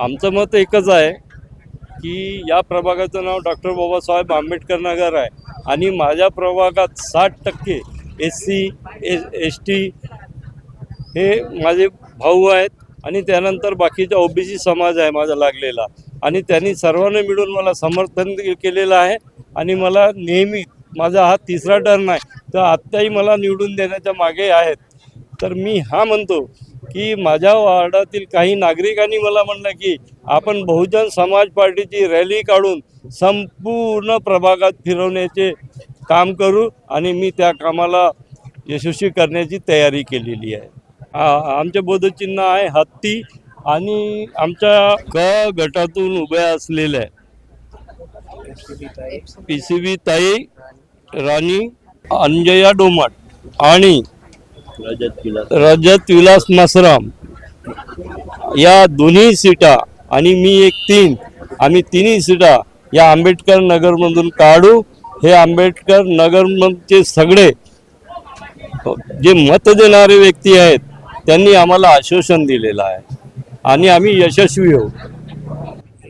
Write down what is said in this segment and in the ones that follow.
आमचं मत एकच आहे की या प्रभागाचं नाव डॉक्टर बाबासाहेब आंबेडकर नगर आहे. आणि माझ्या प्रभागात साठ टक्के S C S S T हे माझे भाऊ आहेत आणि त्यानंतर बाकीचा ओबीसी समाज आहे माझा लागलेला. आणि त्यांनी सर्वांनी मिळून मला समर्थन केलेलं आहे आणि मला नेहमी माझा हा तिसरा टर्न आहे. तर आत्ताही मला निवडून देण्याच्या मागे आहेत. तर मी हा म्हणतो की माझ्या वार्डातील काही नागरिकांनी मला म्हणलं की आपण बहुजन समाज पार्टीची रॅली काढून संपूर्ण प्रभागात फिरवण्याचे काम करू आणि मी त्या कामाला यशस्वी करण्याची तयारी केलेली आहे. आ- आमचे बोधचिन्ह आहे हत्ती आणि आमच्या क गटातून उभ्या असलेल्या पी सी बी ताई राणी अंजया डोमाट आणि रजत विलास. मसराम. या दोन्ही सीटा आणि मी एक तीन आम्ही तिन्ही सीटा या आंबेडकर नगरमधून काढू. हे आंबेडकर नगरमधचे सगळे जे मत देणारे व्यक्ती आहेत त्यांनी आम्हाला आश्वासन दिलेलं आहे. आणि आम्ही यशस्वी होऊ.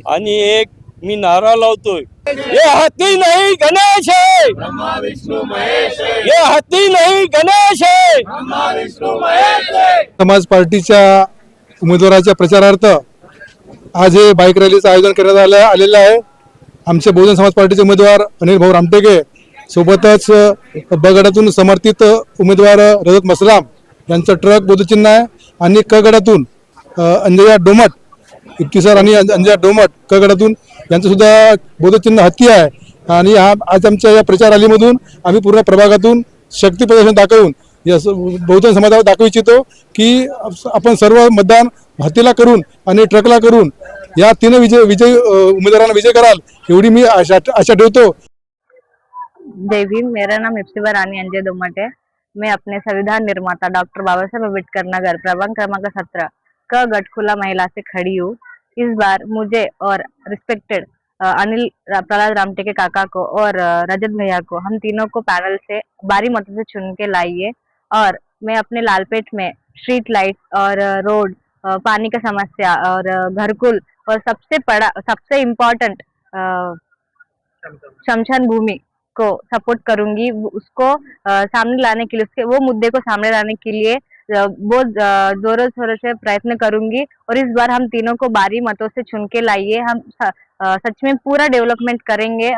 आणि एक मी नारा लावतोय. ये हत्ती नाही गणेश है। ये हत्ती नाही गणेश है। समाज पार्टीच्या उमेदवाराच्या प्रचारार्थ आज हे बाईक रॅलीचं आयोजन करण्यात आलं आलेलं आहे. आमचे बहुजन समाज पार्टीचे उमेदवार अनिल भाऊ रामटेके सोबतच बगडातून समर्थित उमेदवार रजत मसलाम यांचं ट्रक बोधचिन्ह आहे आणि क अंजया डोमट इफ्तिसार आणि अंज- अंजया डोमट क गडातून यांचं सुद्धा बोधचिन्ह हत्ती आहे. आणि हा आज आमच्या या प्रचार रॅलीमधून आम्ही पूर्ण प्रभागातून शक्ती प्रदर्शन दाखवून या बहुजन समाजाला दाखवू इच्छितो की आपण सर्व मतदान हत्तीला करून आणि ट्रकला करून या तीन विजय विजय उमेदवारांना विजय कराल एवढी मी आशा आशा ठेवतो. देवी मेरा नाम इफ्तिबर रानी अंजय दोमट. है मैं अपने संविधान निर्माता डॉक्टर बाबा साहेब अम्बेडकर नगर प्रभाग क्रमांक सत्रह क गटखुला महिला से खड़ी हूँ. इस बार मुझे और रिस्पेक्टेड अनिल प्रहलाद रामटेके काका को और रजत भैया को, हम तीनों को पैनल से बारी मतों से चुन के लाइए। और मैं अपने लालपेट में स्ट्रीट लाइट और रोड पानी का समस्या और घरकुल और सबसे बड़ा सबसे इम्पोर्टेंट शमशान भूमि को सपोर्ट करूँगी। उसको सामने लाने के लिए, उसके, वो मुद्दे को सामने लाने के लिए बहुत जोर जोरों शोरों से प्रयत्न करूंगी और इस बार हम तीनों को बारी मतों से चुन के लाइए। हम सच में पूरा डेवलपमेंट करेंगे